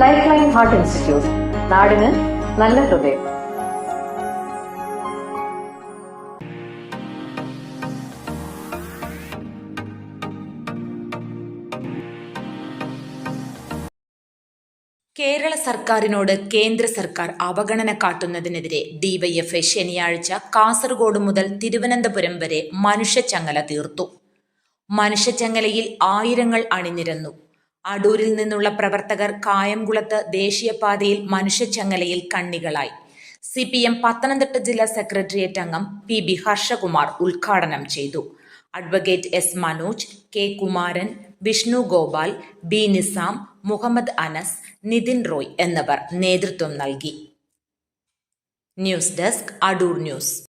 Life line heart institute നാടിന് നല്ല ഹൃദയം. കേരള സർക്കാരിനോട് കേന്ദ്ര സർക്കാർ അവഗണന കാട്ടുന്നതിനെതിരെ ഡിവൈഎഫ്ഐ ശനിയാഴ്ച കാസർഗോഡ് മുതൽ തിരുവനന്തപുരം വരെ മനുഷ്യച്ചങ്ങല തീർത്തു. മനുഷ്യച്ചങ്ങലയിൽ ആയിരങ്ങൾ അണിനിരന്നു. അടൂരിൽ നിന്നുള്ള പ്രവർത്തകർ കായംകുളത്ത് ദേശീയപാതയിൽ മനുഷ്യച്ചങ്ങലയിൽ കണ്ണികളായി. സി പി എം പത്തനംതിട്ട ജില്ലാ സെക്രട്ടേറിയറ്റ് അംഗം പി ബി ഹർഷകുമാർ ഉദ്ഘാടനം ചെയ്തു. Advocate S Manoj K Kumaran Vishnu Gopal B Nisam Muhammad Anas Nithin Roy എന്നിവർ നേതൃത്വം നൽകി. News desk Adoor news.